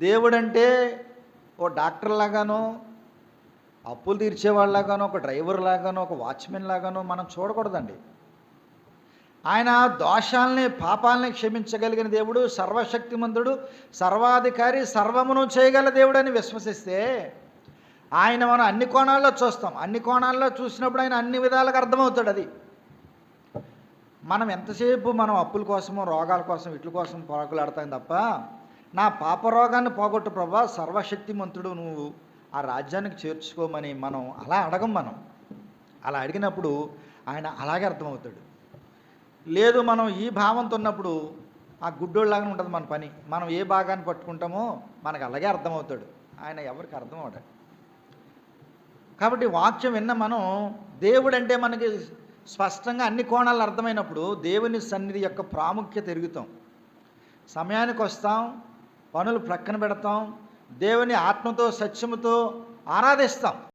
దేవుడంటే ఓ డాక్టర్ లాగానో అప్పులు తీర్చేవాళ్ళలాగానో ఒక డ్రైవర్ లాగానో ఒక వాచ్మెన్ లాగానో మనం చూడకూడదండి. ఆయన దోషాలని పాపాలని క్షమించగలిగిన దేవుడు సర్వశక్తిమంతుడు సర్వాధికారి సర్వమును చేయగల దేవుడు అని విశ్వసిస్తే ఆయన మనం అన్ని కోణాల్లో చూస్తాం. అన్ని కోణాల్లో చూసినప్పుడు ఆయన అన్ని విధాలుగా అర్థమవుతాడు అది. మనం ఎంతసేపు మనం అప్పుల కోసమో రోగాల కోసం ఇట్ల కోసం పోరాకులాడతాం తప్ప నా పాప రోగాన్ని పోగొట్టు ప్రభా సర్వశక్తిమంతుడు నువ్వు. ఆ రాజ్యానికి చేర్చుకోమని మనం అలా అడగం మనం. అలా అడిగినప్పుడు ఆయన అలాగే అర్థమవుతాడు. లేదు మనం ఈ భావంతో ఉన్నప్పుడు ఆ గుడ్డోళ్ళలాగానే ఉంటుంది మన పని. మనం ఏ భాగాన్ని పట్టుకుంటామో మనకు అలాగే అర్థమవుతాడు. ఆయన ఎవరికి అర్థం అవడు కాబట్టి వాక్యం విన్న మనం దేవుడు అంటే మనకి స్పష్టంగా అన్ని కోణాలు అర్థమైనప్పుడు దేవుని సన్నిధి యొక్క ప్రాముఖ్యత ఎరుగుతాం. సమయానికి వస్తాం పనులు ప్రక్కన పెడతాం దేవుని ఆత్మతో సత్యముతో ఆరాధిస్తాం.